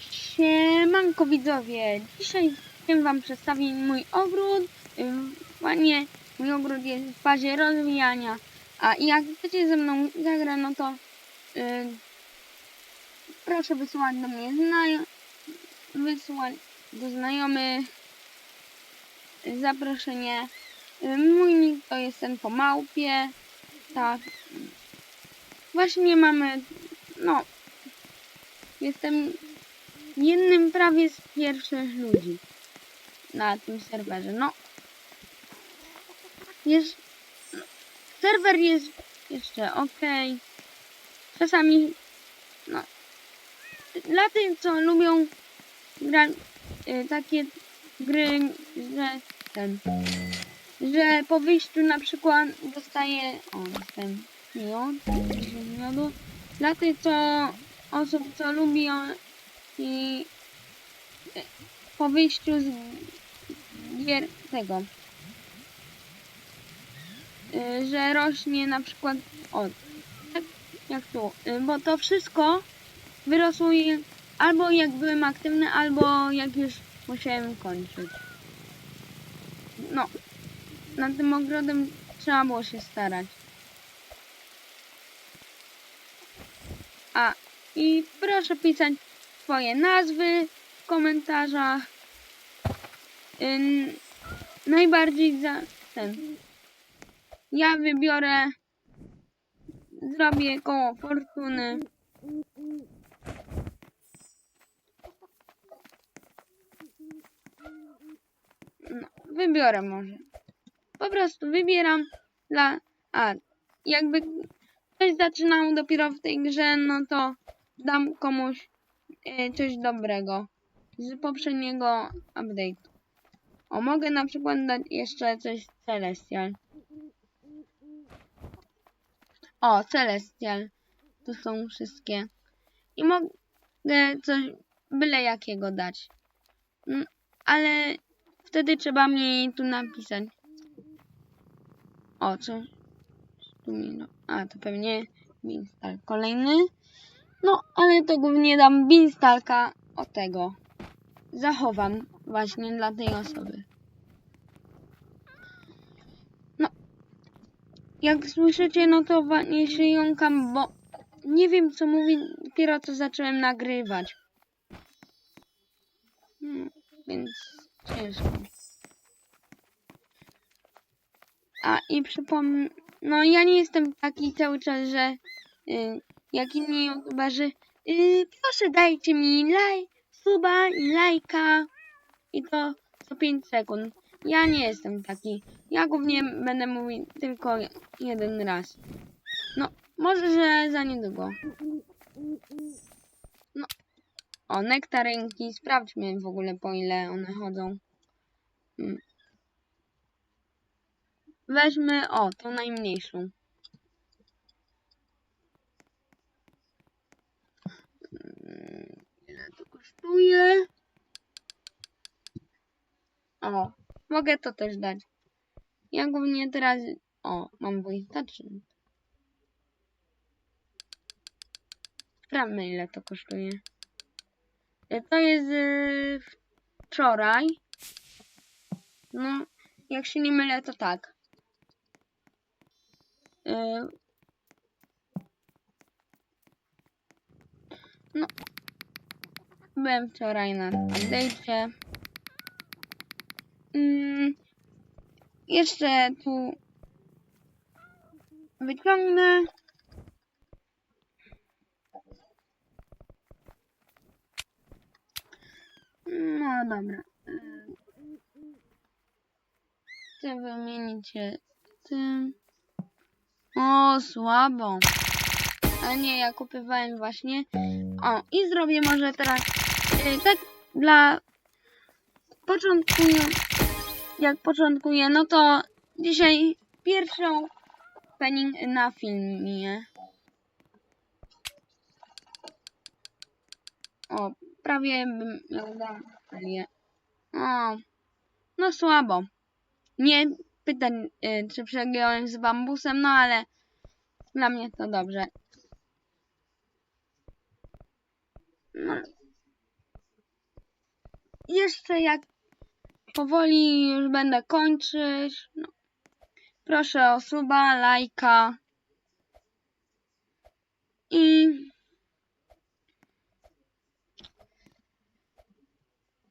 Siemanko widzowie, dzisiaj chciałem wam przedstawić mój ogród. Panie, mój ogród jest w fazie rozwijania, a jak chcecie ze mną zagrać, no to y, proszę wysyłać do mnie znajo wysyłać do znajomych zaproszenie. Mój nick to jest ten po małpie, tak. Właśnie mamy, no, jestem jednym prawie z pierwszych ludzi na tym serwerze. No, jest, serwer jest jeszcze ok. Czasami, no, dla tych, co lubią grać y, takie gry, że ten, że po wyjściu na przykład dostaje, o, dostałem miód, miodu. Dla tych, co osób, co lubią i e, po wyjściu z gier tego, y, że rośnie na przykład, o, tak jak tu, y, bo to wszystko wyrosło albo jak byłem aktywny, albo jak już musiałem kończyć. No, nad tym ogrodem trzeba było się starać. A, i proszę pisać swoje nazwy w komentarzach. Ym, najbardziej za ten. Ja wybiorę. Zrobię koło fortuny. No, wybiorę może. Po prostu wybieram dla. A, jakby ktoś zaczynał dopiero w tej grze, no to dam komuś e, coś dobrego z poprzedniego update'u. O, mogę na przykład dać jeszcze coś Celestial. O, Celestial. Tu są wszystkie. I mogę coś byle jakiego dać. Mm, Ale wtedy trzeba mi tu napisać. O, co? Tu mi no. A, to pewnie Binstal. Kolejny. No, ale to głównie dam Binstalka o tego. Zachowam właśnie dla tej osoby. No. Jak słyszycie, no to właśnie się jąkam, bo nie wiem co mówi, dopiero co zacząłem nagrywać. Hmm, więc ciężko. A i przypomnę, no ja nie jestem taki cały czas, że y, jak inni youtuberzy, y, proszę dajcie mi laj, suba i lajka i to co 5 sekund. Ja nie jestem taki. Ja głównie będę mówił tylko jeden raz. No, może, że za niedługo. No. O, nektarynki. Sprawdźmy w ogóle po ile one chodzą. Hmm. Weźmy, o, tą najmniejszą. Ile to kosztuje? O, mogę to też dać. Ja głównie teraz... O, mam wojstaczny. Sprawdźmy ile to kosztuje. E, To jest yy, wczoraj. No, jak się nie mylę, to tak. Yy, no, byłem wczoraj na update'cie. Mm, jeszcze tu wyciągnę. No dobra. Chcę wymienić się tym. O, słabo. Ale nie, ja kupowałem właśnie. O, i zrobię może teraz tak dla początkuję. Jak początkuję, no to dzisiaj pierwszą penning na filmie. O, prawie bym miał dać. O, no słabo. Nie pytań, y, czy przegiąłem z bambusem, no ale dla mnie to dobrze. No. Jeszcze jak powoli już będę kończyć. No. Proszę o suba, lajka. I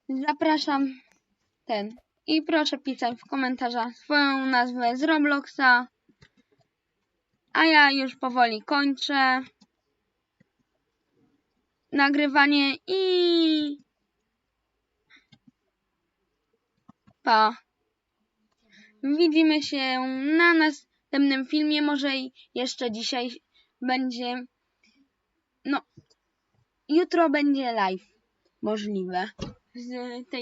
zapraszam ten. I proszę pisać w komentarzach swoją nazwę z Robloxa. A ja już powoli kończę nagrywanie i pa. Widzimy się na następnym filmie. Może jeszcze dzisiaj będzie. No, jutro będzie live możliwe z tej